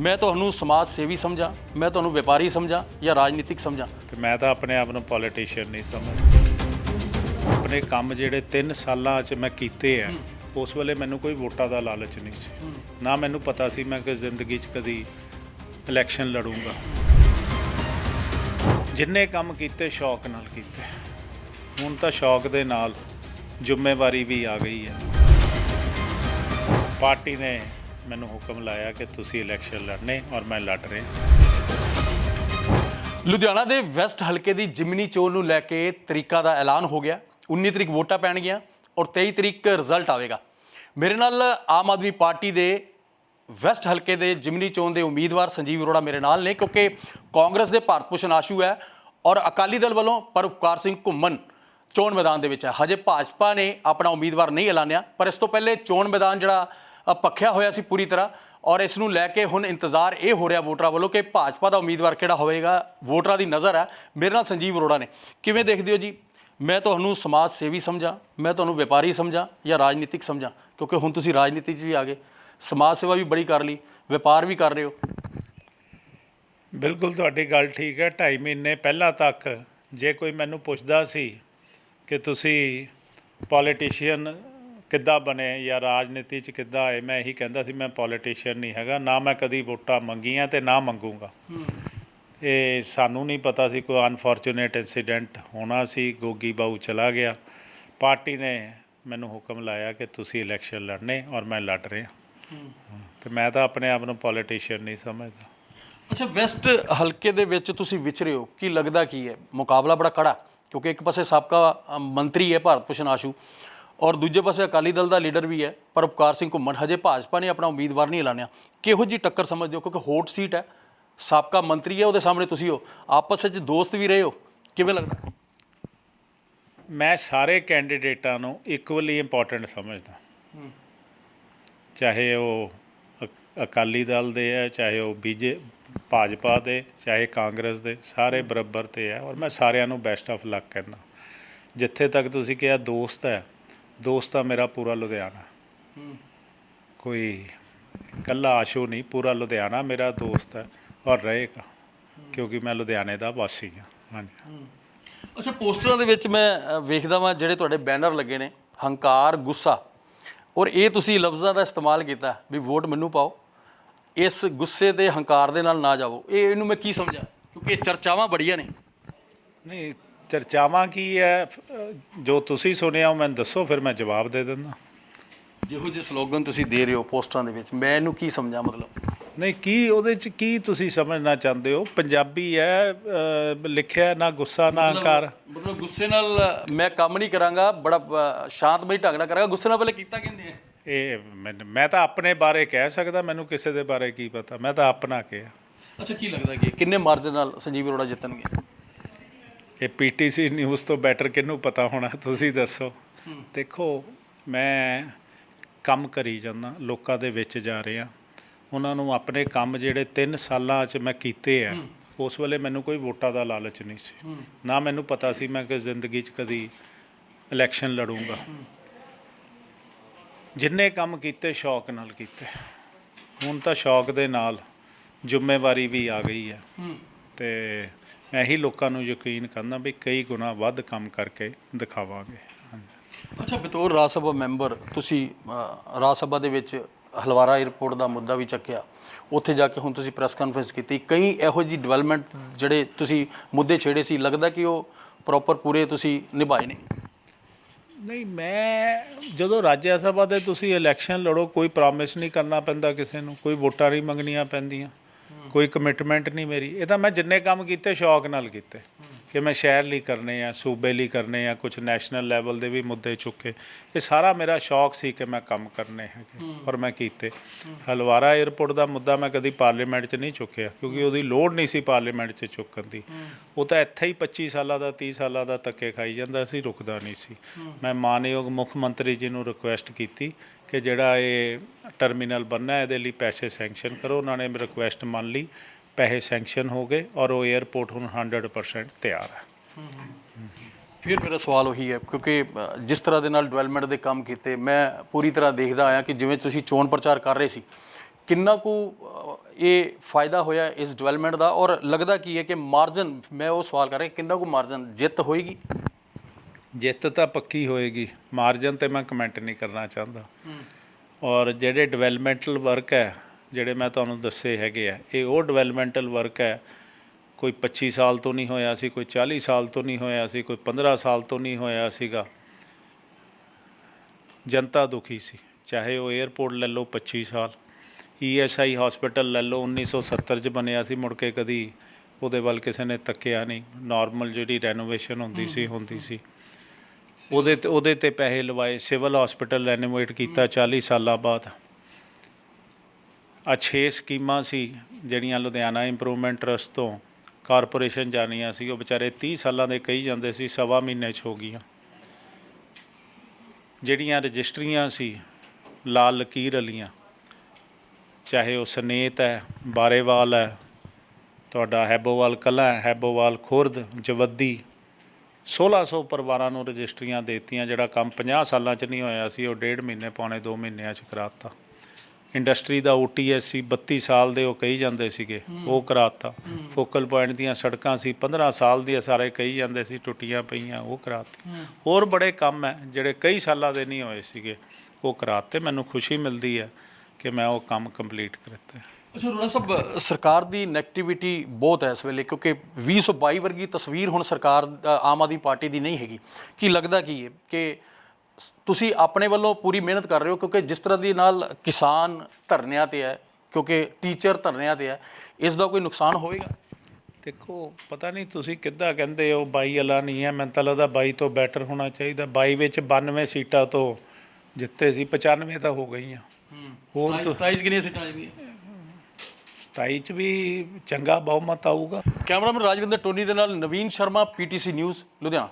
ਮੈਂ ਤੁਹਾਨੂੰ ਸਮਾਜ ਸੇਵੀ ਸਮਝਾਂ ਮੈਂ ਤੁਹਾਨੂੰ ਵਪਾਰੀ ਸਮਝਾਂ ਜਾਂ ਰਾਜਨੀਤਿਕ ਸਮਝਾਂ। ਤੇ ਮੈਂ ਤਾਂ ਆਪਣੇ ਆਪ ਨੂੰ ਪੋਲੀਟੀਸ਼ੀਅਨ ਨਹੀਂ ਸਮਝਦਾ। ਆਪਣੇ ਕੰਮ ਜਿਹੜੇ 3 ਸਾਲਾਂ 'ਚ ਮੈਂ ਕੀਤੇ ਆ ਉਸ ਵੇਲੇ ਮੈਨੂੰ ਕੋਈ ਵੋਟਾਂ ਦਾ ਲਾਲਚ ਨਹੀਂ ਸੀ। ਨਾ ਮੈਨੂੰ ਪਤਾ ਸੀ ਮੈਂ ਕਿ ਜ਼ਿੰਦਗੀ 'ਚ ਕਦੀ ਇਲੈਕਸ਼ਨ ਲੜੂੰਗਾ। ਜਿੰਨੇ ਕੰਮ ਕੀਤੇ ਸ਼ੌਕ ਨਾਲ ਕੀਤੇ। ਹੁਣ ਤਾਂ ਸ਼ੌਕ ਦੇ ਨਾਲ ਜ਼ਿੰਮੇਵਾਰੀ ਵੀ ਆ ਗਈ ਹੈ। ਪਾਰਟੀ ਨੇ ਮੈਨੂੰ ਹੁਕਮ ਲਾਇਆ ਕਿ ਤੁਸੀਂ ਇਲੈਕਸ਼ਨ ਲੜਨੇ ਔਰ ਮੈਂ ਲੜ ਰਿਹਾ। ਲੁਧਿਆਣਾ ਦੇ ਵੈਸਟ ਹਲਕੇ ਦੀ ਜਿਮਨੀ ਚੋਣ ਨੂੰ ਲੈ ਕੇ ਤਰੀਕਾ ਦਾ ਐਲਾਨ ਹੋ ਗਿਆ। 19 ਤਰੀਕ ਵੋਟਾਂ ਪੈਣਗੀਆਂ ਔਰ 23 ਤਰੀਕ ਰਿਜ਼ਲਟ ਆਵੇਗਾ। ਮੇਰੇ ਨਾਲ ਆਮ ਆਦਮੀ ਪਾਰਟੀ ਦੇ ਵੈਸਟ ਹਲਕੇ ਦੇ ਜਿਮਨੀ ਚੋਣ ਦੇ ਉਮੀਦਵਾਰ ਸੰਜੀਵ ਅਰੋੜਾ ਮੇਰੇ ਨਾਲ ਨੇ, ਕਿਉਂਕਿ ਕਾਂਗਰਸ ਦੇ ਭਾਰਤ ਭੂਸ਼ਣ ਆਸ਼ੂ ਹੈ ਔਰ ਅਕਾਲੀ ਦਲ ਵੱਲੋਂ ਪਰਉਪਕਾਰ ਸਿੰਘ ਘੁੰਮਣ ਚੋਣ ਮੈਦਾਨ ਦੇ ਵਿੱਚ ਹੈ। ਹਜੇ ਭਾਜਪਾ ਨੇ ਆਪਣਾ ਉਮੀਦਵਾਰ ਨਹੀਂ ਐਲਾਨਿਆ, ਪਰ ਇਸ ਤੋਂ ਪਹਿਲੇ ਚੋਣ ਮੈਦਾਨ ਜਿਹੜਾ ਪੱਖਿਆ ਹੋਇਆ ਸੀ ਪੂਰੀ ਤਰ੍ਹਾਂ ਔਰ ਇਸ ਨੂੰ ਲੈ ਕੇ ਹੁਣ ਇੰਤਜ਼ਾਰ ਇਹ ਹੋ ਰਿਹਾ ਵੋਟਰਾਂ ਵੱਲੋਂ ਕਿ ਭਾਜਪਾ ਦਾ ਉਮੀਦਵਾਰ ਕਿਹੜਾ ਹੋਵੇਗਾ, ਵੋਟਰਾਂ ਦੀ ਨਜ਼ਰ ਹੈ। ਮੇਰੇ ਨਾਲ ਸੰਜੀਵ ਅਰੋੜਾ ਨੇ। ਕਿਵੇਂ ਦੇਖਦੇ ਹੋ ਜੀ? ਮੈਂ ਤੁਹਾਨੂੰ ਸਮਾਜ ਸੇਵੀ ਸਮਝਾਂ, ਮੈਂ ਤੁਹਾਨੂੰ ਵਪਾਰੀ ਸਮਝਾਂ ਜਾਂ ਰਾਜਨੀਤਿਕ ਸਮਝਾਂ, ਕਿਉਂਕਿ ਹੁਣ ਤੁਸੀਂ ਰਾਜਨੀਤੀ 'ਚ ਵੀ ਆ ਗਏ। ਸਮਾਜ ਸੇਵਾ ਵੀ ਬੜੀ ਕਰ ਲਈ, ਵਪਾਰ ਵੀ ਕਰ ਰਹੇ ਹੋ। ਬਿਲਕੁਲ ਤੁਹਾਡੀ ਗੱਲ ਠੀਕ ਹੈ। 2.5 ਮਹੀਨੇ ਪਹਿਲਾਂ ਤੱਕ ਜੇ ਕੋਈ ਮੈਨੂੰ ਪੁੱਛਦਾ ਸੀ ਕਿ ਤੁਸੀਂ ਪੋਲੀਟੀਸ਼ੀਅਨ ਕਿੱਦਾਂ ਬਣੇ ਜਾਂ ਰਾਜਨੀਤੀ 'ਚ ਕਿੱਦਾਂ ਆਏ? ਮੈਂ ਇਹੀ ਕਹਿੰਦਾ ਸੀ ਮੈਂ ਪੋਲੀਟੀਸ਼ੀਅਨ ਨਹੀਂ ਹੈਗਾ ਨਾ ਮੈਂ ਕਦੀ ਵੋਟਾਂ ਮੰਗੀਆਂ ਤੇ ਨਾ ਮੰਗੂਗਾ। ਇਹ ਸਾਨੂੰ ਨਹੀਂ ਪਤਾ ਸੀ ਕੋਈ ਅਨਫੋਰਚੂਨੇਟ ਇਨਸੀਡੈਂਟ ਹੋਣਾ ਸੀ ਗੋਗੀ ਬਾਊ ਚਲਾ ਗਿਆ। ਪਾਰਟੀ ਨੇ ਮੈਨੂੰ ਹੁਕਮ ਲਾਇਆ ਕਿ ਤੁਸੀਂ ਇਲੈਕਸ਼ਨ ਲੜਨੇ ਔਰ ਮੈਂ ਲੜ ਰਿਹਾ। ਤੇ ਮੈਂ ਤਾਂ ਆਪਣੇ ਆਪ ਨੂੰ ਪੋਲੀਟੀਸ਼ੀਅਨ ਨਹੀਂ ਸਮਝਦਾ। ਅੱਛਾ ਵੈਸਟ ਹਲਕੇ ਦੇ ਵਿੱਚ ਤੁਸੀਂ ਵਿਚਰੇ ਹੋ ਕੀ ਲੱਗਦਾ ਕੀ ਹੈ? ਮੁਕਾਬਲਾ ਬੜਾ ਕੜਾ ਕਿਉਂਕਿ ਇੱਕ ਪਾਸੇ ਸਾਬਕਾ ਮੰਤਰੀ ਹੈ ਭਾਰਤ ਭੂਸ਼ਣ ਆਸ਼ੂ ਔਰ ਦੂਜੇ ਪਾਸੇ ਅਕਾਲੀ ਦਲ ਦਾ ਲੀਡਰ ਵੀ ਹੈ ਪਰਉਪਕਾਰ ਸਿੰਘ ਘੁੰਮਣ, ਹਜੇ ਭਾਜਪਾ ਨੇ ਆਪਣਾ ਉਮੀਦਵਾਰ ਨਹੀਂ ਐਲਾਨਿਆ। ਕਿਹੋ ਜੀ ਟੱਕਰ ਸਮਝਦੇ ਹੋ? ਕਿਉਂਕਿ ਹੋਟ ਸੀਟ ਹੈ, ਸਾਬਕਾ ਮੰਤਰੀ ਹੈ, ਉਹਦੇ ਸਾਹਮਣੇ ਤੁਸੀਂ ਹੋ। ਆਪਸ ਵਿੱਚ ਦੋਸਤ ਵੀ ਰਹੇ ਹੋ, ਕਿਵੇਂ ਲੱਗਦਾ? ਮੈਂ ਸਾਰੇ ਕੈਂਡੀਡੇਟਾਂ ਨੂੰ ਇਕੁਅਲੀ ਇੰਪੋਰਟੈਂਟ ਸਮਝਦਾ। ਚਾਹੇ ਉਹ ਅਕ- ਅਕਾਲੀ ਦਲ ਦੇ ਹੈ, ਚਾਹੇ ਉਹ ਬੀਜੇ, ਭਾਜਪਾ ਦੇ, ਚਾਹੇ ਕਾਂਗਰਸ ਦੇ, ਸਾਰੇ ਬਰਾਬਰ ਤੇ ਹੈ, ਔਰ ਮੈਂ ਸਾਰਿਆਂ ਨੂੰ ਬੈਸਟ ਆਫ ਲੱਕ ਕਹਿੰਦਾ। ਜਿੱਥੇ ਤੱਕ ਤੁਸੀਂ ਕਿਹਾ ਦੋਸਤ ਹੈ ਦੋਸਤ ਆ ਮੇਰਾ ਪੂਰਾ ਲੁਧਿਆਣਾ। ਕੋਈ ਕੱਲਾ ਆਸ਼ੂ ਨਹੀਂ ਪੂਰਾ ਲੁਧਿਆਣਾ ਮੇਰਾ ਦੋਸਤ ਹੈ ਔਰ ਰਹੇਗਾ ਕਿਉਂਕਿ ਮੈਂ ਲੁਧਿਆਣੇ ਦਾ ਵਾਸੀ ਹਾਂ। ਹਾਂਜੀ। ਅੱਛਾ ਪੋਸਟਰਾਂ ਦੇ ਵਿੱਚ ਮੈਂ ਵੇਖਦਾ ਵਾਂ ਜਿਹੜੇ ਤੁਹਾਡੇ ਬੈਨਰ ਲੱਗੇ ਨੇ ਹੰਕਾਰ ਗੁੱਸਾ। ਔਰ ਇਹ ਤੁਸੀਂ ਲਫ਼ਜ਼ਾਂ ਦਾ ਇਸਤੇਮਾਲ ਕੀਤਾ ਵੀ ਵੋਟ ਮੈਨੂੰ ਪਾਓ। ਇਸ ਗੁੱਸੇ ਤੇ ਹੰਕਾਰ ਦੇ ਨਾਲ ਨਾ ਜਾਵੋ। ਇਹ ਇਹਨੂੰ ਮੈਂ ਕੀ ਸਮਝਾਂ? ਕਿਉਂਕਿ ਇਹ ਚਰਚਾਵਾਂ ਬੜੀਆਂ ਨੇ। ਨਹੀਂ ਚਰਚਾਵਾਂ ਕੀ ਹੈ ਜੋ ਤੁਸੀਂ ਸੁਣਿਆ ਉਹ ਮੈਨੂੰ ਦੱਸੋ ਫਿਰ ਮੈਂ ਜਵਾਬ ਦੇ ਦਿੰਦਾ। ਜਿਹੋ ਜਿਹੇ ਸਲੋਗਨ ਤੁਸੀਂ ਦੇ ਰਹੇ ਹੋ ਪੋਸਟਰਾਂ ਦੇ ਵਿੱਚ ਮੈਂ ਇਹਨੂੰ ਕੀ ਸਮਝਾਂ ਮਤਲਬ? ਨਹੀਂ ਕੀ ਉਹਦੇ ਚ ਕੀ ਤੁਸੀਂ ਸਮਝਣਾ ਚਾਹੁੰਦੇ ਹੋ? ਪੰਜਾਬੀ ਹੈ ਅਹ ਲਿਖਿਆ ਨਾ ਗੁੱਸਾ ਨਾ ਹੰਕਾਰ? ਮਤਲਬ ਗੁੱਸੇ ਨਾਲ ਮੈਂ ਕੰਮ ਨਹੀਂ ਕਰਾਂਗਾ ਬੜਾ ਅ, ਸ਼ਾਂਤਮਈ ਢੰਗ ਨਾਲ ਕਰਾਂਗਾ। ਗੁੱਸੇ ਨਾਲ ਪਹਿਲੇ ਕੀਤਾ ਕਿੰਨੇ ਹੈ ਇਹ ਮੈਨੂੰ- ਮੈਂ ਤਾਂ ਆਪਣੇ ਬਾਰੇ ਕਹਿ ਸਕਦਾ ਮੈਨੂੰ ਕਿਸੇ ਦੇ ਬਾਰੇ ਕੀ ਪਤਾ? ਮੈਂ ਤਾਂ ਆਪਣਾ ਕਿਹਾ। ਅੱਛਾ ਕੀ ਲੱਗਦਾ ਕਿ ਕਿੰਨੇ ਮਾਰਜਨ ਨਾਲ ਸੰਜੀਵ ਅਰੋੜਾ ਜਿੱਤਣਗੇ? ਇਹ ਪੀਟੀਸੀ ਨਿਊਜ਼ ਤੋਂ ਬੈਟਰ ਕਿਹਨੂੰ ਪਤਾ ਹੋਣਾ ਤੁਸੀਂ ਦੱਸੋ। ਦੇਖੋ ਮੈਂ ਕੰਮ ਕਰੀ ਜਾਂਦਾ ਲੋਕਾਂ ਦੇ ਵਿੱਚ ਜਾ ਰਿਹਾ। ਉਹਨਾਂ ਨੂੰ ਆਪਣੇ ਕੰਮ ਜਿਹੜੇ 3 ਸਾਲਾਂ 'ਚ ਮੈਂ ਕੀਤੇ ਆ ਉਸ ਵੇਲੇ ਮੈਨੂੰ ਕੋਈ ਵੋਟਾਂ ਦਾ ਲਾਲਚ ਨਹੀਂ ਸੀ। ਨਾ ਮੈਨੂੰ ਪਤਾ ਸੀ ਮੈਂ ਕਿ ਜ਼ਿੰਦਗੀ 'ਚ ਕਦੀ ਇਲੈਕਸ਼ਨ ਲੜੂੰਗਾ। ਜਿੰਨੇ ਕੰਮ ਕੀਤੇ ਸ਼ੌਕ ਨਾਲ ਕੀਤੇ। ਹੁਣ ਤਾਂ ਸ਼ੌਕ ਦੇ ਨਾਲ ਜ਼ਿੰਮੇਵਾਰੀ ਵੀ ਆ ਗਈ ਹੈ। ਤੇ ਮੈਂ ਹੀ ਲੋਕਾਂ ਨੂੰ ਯਕੀਨ ਕਰਦਾ ਵੀ ਕਈ ਗੁਣਾ ਵੱਧ ਕੰਮ ਕਰਕੇ ਦਿਖਾਵਾਂਗੇ। ਅੱਛਾ ਬਤੌਰ ਰਾਜ ਸਭਾ ਮੈਂਬਰ ਤੁਸੀਂ ਅ, ਰਾਜ ਸਭਾ ਦੇ ਵਿੱਚ ਹਲਵਾਰਾ 에ਅਰਪੋਰਟ ਦਾ ਮੁੱਦਾ ਵੀ ਚੱਕਿਆ। ਉੱਥੇ ਜਾ ਕੇ ਹੁਣ ਤੁਸੀਂ ਪ੍ਰੈਸ ਕਾਨਫਰੰਸ ਕੀਤੀ। ਕਈ ਇਹੋ ਜਿਹੀ ਡਿਵੈਲਪਮੈਂਟ ਜਿਹੜੇ ਤੁਸੀਂ ਮੁੱਦੇ ਛੇੜੇ ਸੀ ਲੱਗਦਾ ਕਿ ਉਹ ਪ੍ਰੋਪਰ ਪੂਰੇ ਤੁਸੀਂ ਨਿਭਾਏ ਨੇ? ਨਹੀਂ ਮੈਂ ਜਦੋਂ ਰਾਜ ਸਭਾ ਦੇ ਤੁਸੀਂ ਇਲੈਕਸ਼ਨ ਲੜੋ ਕੋਈ ਪ੍ਰੋਮਿਸ ਨਹੀਂ ਕਰਨਾ ਪੈਂਦਾ ਕਿਸੇ ਨੂੰ ਕੋਈ ਵੋਟਾਂ ਨਹੀਂ ਮੰਗਣੀਆਂ ਪੈਂਦੀਆਂ। ਕੋਈ ਕਮਿਟਮੈਂਟ ਨਹੀਂ ਮੇਰੀ। ਇਹ ਤਾਂ ਮੈਂ ਜਿੰਨੇ ਕੰਮ ਕੀਤੇ ਸ਼ੌਕ ਨਾਲ ਕੀਤੇ। ਕਿ ਮੈਂ ਸ਼ਹਿਰ ਲਈ ਕਰਨੇ ਆ ਸੂਬੇ ਲਈ ਕਰਨੇ ਆ ਕੁਝ ਨੈਸ਼ਨਲ ਲੈਵਲ ਦੇ ਵੀ ਮੁੱਦੇ ਚੁੱਕੇ। ਇਹ ਸਾਰਾ ਮੇਰਾ ਸ਼ੌਕ ਸੀ ਕਿ ਮੈਂ ਕੰਮ ਕਰਨੇ ਹੈਗੇ ਔਰ ਮੈਂ ਕੀਤੇ। ਹਲਵਾਰਾ 에ਅਰਪੋਰਟ ਦਾ ਮੁੱਦਾ ਮੈਂ ਕਦੀ ਪਾਰਲੀਮੈਂਟ 'ਚ ਨਹੀਂ ਚੁੱਕਿਆ ਕਿਉਂਕਿ ਉਹਦੀ ਲੋੜ ਨਹੀਂ ਸੀ ਪਾਰਲੀਮੈਂਟ 'ਚ ਚੁੱਕਣ ਦੀ। ਉਹ ਤਾਂ ਇੱਥੇ ਹੀ 25 ਸਾਲਾਂ ਦਾ 30 ਸਾਲਾਂ ਦਾ ਧੱਕੇ ਖਾਈ ਜਾਂਦਾ ਸੀ ਰੁਕਦਾ ਨਹੀਂ ਸੀ। ਮੈਂ ਮਾਨਯੋਗ ਮੁੱਖ ਮੰਤਰੀ ਜੀ ਨੂੰ ਰਿਕੁਐਸਟ ਕੀਤੀ ਕਿ ਜਿਹੜਾ ਇਹ ਟਰਮੀਨਲ ਬਣਨਾ ਇਹਦੇ ਲਈ ਪੈਸੇ ਸੈਂਕਸ਼ਨ ਕਰੋ। ਉਹਨਾਂ ਨੇ ਰਿਕੁਐਸਟ ਮੰਨ ਲਈ। ਪੈਸੇ ਸੈਂਕਸ਼ਨ ਹੋ ਗਏ ਔਰ ਉਹ 에ਅਰਪੋਰਟ ਹੁਣ 100% ਤਿਆਰ ਹੈ। ਫਿਰ ਮੇਰਾ ਸਵਾਲ ਉਹੀ ਹੈ ਕਿਉਂਕਿ ਜਿਸ ਤਰ੍ਹਾਂ ਦੇ ਨਾਲ ਡਿਵੈਲਪਮੈਂਟ ਦੇ ਕੰਮ ਕੀਤੇ ਮੈਂ ਪੂਰੀ ਤਰ੍ਹਾਂ ਦੇਖਦਾ ਆਇਆ ਕਿ ਜਿਵੇਂ ਤੁਸੀਂ ਚੋਣ ਪ੍ਰਚਾਰ ਕਰ ਰਹੇ ਸੀ ਕਿੰਨਾ ਕੁ ਇਹ ਫਾਇਦਾ ਹੋਇਆ ਇਸ ਡਿਵੈਲਪਮੈਂਟ ਦਾ? ਔਰ ਲੱਗਦਾ ਕੀ ਹੈ ਕਿ ਮਾਰਜਨ ਮੈਂ ਉਹ ਸਵਾਲ ਕਰ ਰਿਹਾ ਕਿੰਨਾ ਕੁ ਮਾਰਜਨ ਜਿੱਤ ਹੋਏਗੀ? ਜਿੱਤ ਤਾਂ ਪੱਕੀ ਹੋਏਗੀ। ਮਾਰਜਨ ਤੇ ਮੈਂ ਕਮੈਂਟ ਨਹੀਂ ਕਰਨਾ ਚਾਹੁੰਦਾ। ਔਰ ਜਿਹੜੇ ਡਿਵੈਲਪਮੈਂਟਲ ਵਰਕ ਹੈ ਜਿਹੜੇ ਮੈਂ ਤੁਹਾਨੂੰ ਦੱਸੇ ਹੈਗੇ ਆ ਇਹ ਉਹ ਡਿਵੈਲਪਮੈਂਟਲ ਵਰਕ ਹੈ। ਕੋਈ 25 ਸਾਲ ਤੋਂ ਨਹੀਂ ਹੋਇਆ ਸੀ ਕੋਈ 40 ਸਾਲ ਤੋਂ ਨਹੀਂ ਹੋਇਆ ਸੀ ਕੋਈ 15 ਸਾਲ ਤੋਂ ਨਹੀਂ ਹੋਇਆ ਸੀਗਾ। ਜਨਤਾ ਦੁਖੀ ਸੀ ਚਾਹੇ ਉਹ 에ਅਰਪੋਰਟ ਲੈ ਲਓ 25 ਸਾਲ ਈਐਸਆਈ ਹਸਪੀਟਲ ਲੈ ਲਓ 1970 ਚ ਬਣਿਆ ਸੀ ਮੁੜ ਕੇ ਕਦੀ ਉਹਦੇ ਵੱਲ ਕਿਸੇ ਨੇ ਤੱਕਿਆ ਨਹੀਂ। ਨਾਰਮਲ ਜਿਹੜੀ ਰੈਨੋਵੇਸ਼ਨ ਹੁੰਦੀ ਸੀ ਹੁੰਦੀ ਸੀ। ਉਹਦੇ ਤੇ ਉਹਦੇ ਤੇ ਪੈਸੇ ਲਵਾਏ ਸਿਵਲ ਹਸਪੀਟਲ ਰੈਨੋਵੇਟ ਕੀਤਾ 40 ਸਾਲਾਂ ਬਾਅਦ। ਆ 6 ਸਕੀਮਾਂ ਸੀ ਜਿਹੜੀਆਂ ਲੁਧਿਆਣਾ ਇੰਪਰੂਵਮੈਂਟ ਟਰਸਟ ਤੋਂ ਕਾਰਪੋਰੇਸ਼ਨ ਜਾਣੀਆਂ ਸੀ, ਉਹ ਵਿਚਾਰੇ 30 ਸਾਲਾਂ ਦੇ ਕਹੀ ਜਾਂਦੇ ਸੀ, ਸਵਾ ਮਹੀਨੇ 'ਚ ਹੋ ਗਈਆਂ। ਜਿਹੜੀਆਂ ਰਜਿਸਟਰੀਆਂ ਸੀ, ਲਾਲ ਲਕੀਰ ਵਾਲੀਆਂ, ਚਾਹੇ ਉਹ ਸਨੇਤ ਹੈ, ਬਾਰੇਵਾਲ ਹੈ, ਤੁਹਾਡਾ ਹੈਬੋਵਾਲ ਕਲਾ ਹੈਬੋਵਾਲ ਖੁਰਦ, ਜਵੱਦੀ 1600 ਪਰਿਵਾਰਾਂ ਨੂੰ ਰਜਿਸਟਰੀਆਂ ਦੇਤੀਆਂ, ਜਿਹੜਾ ਕੰਮ 50 ਸਾਲਾਂ 'ਚ ਨਹੀਂ ਹੋਇਆ ਸੀ, ਉਹ ਡੇਢ ਮਹੀਨੇ ਪੌਣੇ 2 ਮਹੀਨਿਆਂ 'ਚ ਕਰਾਤਾ। ਇੰਡਸਟਰੀ ਦਾ OTS ਸੀ 32 ਸਾਲ ਦੇ ਉਹ ਕਹੀ ਜਾਂਦੇ ਸੀਗੇ ਉਹ ਕਰਾਤਾ। ਫੋਕਲ ਪੁਆਇੰਟ ਦੀਆਂ ਸੜਕਾਂ ਸੀ 15 ਸਾਲ ਦੀਆਂ ਸਾਰੇ ਕਹੀ ਜਾਂਦੇ ਸੀ ਟੁੱਟੀਆਂ ਪਈਆਂ ਉਹ ਕਰਾਤੀ। ਹੋਰ ਬੜੇ ਕੰਮ ਹੈ ਜਿਹੜੇ ਕਈ ਸਾਲਾਂ ਦੇ ਨਹੀਂ ਹੋਏ ਸੀਗੇ ਉਹ ਕਰਾਤੇ। ਮੈਨੂੰ ਖੁਸ਼ੀ ਮਿਲਦੀ ਹੈ ਕਿ ਮੈਂ ਉਹ ਕੰਮ ਕੰਪਲੀਟ ਕਰਤੇ। ਅੱਛਾ ਰੋਣਾ ਸਾਹਿਬ ਸਰਕਾਰ ਦੀ ਨੈਗੇਟਿਵਿਟੀ ਬਹੁਤ ਹੈ ਇਸ ਵੇਲੇ ਕਿਉਂਕਿ 2022 ਵਰਗੀ ਤਸਵੀਰ ਹੁਣ ਸਰਕਾਰ ਆਮ ਆਦਮੀ ਪਾਰਟੀ ਦੀ ਨਹੀਂ ਹੈਗੀ। ਕੀ ਲੱਗਦਾ ਕੀ ਹੈ ਕਿ ਤੁਸੀਂ ਆਪਣੇ ਵੱਲੋਂ ਪੂਰੀ ਮਿਹਨਤ ਕਰ ਰਹੇ ਹੋ ਕਿਉਂਕਿ ਜਿਸ ਤਰ੍ਹਾਂ ਦੀ ਨਾਲ ਕਿਸਾਨ ਧਰਨਿਆਂ ਤੇ ਹੈ ਕਿਉਂਕਿ ਟੀਚਰ ਧਰਨਿਆਂ ਤੇ ਹੈ ਇਸ ਦਾ ਕੋਈ ਨੁਕਸਾਨ ਹੋਵੇਗਾ? ਦੇਖੋ ਪਤਾ ਨਹੀਂ ਤੁਸੀਂ ਕਿੱਦਾਂ ਕਹਿੰਦੇ ਹੋ 22 ਵਾਲਾ ਨਹੀਂ ਹੈ ਮੈਨੂੰ ਤਾਂ ਲੱਗਦਾ 22 ਤੋਂ ਬੈਟਰ ਹੋਣਾ ਚਾਹੀਦਾ। 22 ਵਿੱਚ 92 ਸੀਟਾਂ ਤੋਂ ਜਿੱਤੇ ਸੀ 95 ਤਾਂ ਹੋ ਗਈਆਂ। ਹੋਰ ਤਾਂ 27 ਕਿੰਨੀਆਂ ਸੀਟਾਂ ਆਈਆਂ 27 ਚ ਵੀ ਚੰਗਾ ਬਹੁਮਤ ਆਊਗਾ। ਕੈਮਰਾਮੈਨ ਰਾਜਵਿੰਦਰ ਟੋਨੀ ਦੇ ਨਾਲ ਨਵੀਨ ਸ਼ਰਮਾ ਪੀਟੀਸੀ ਨਿਊਜ਼ ਲੁਧਿਆਣਾ।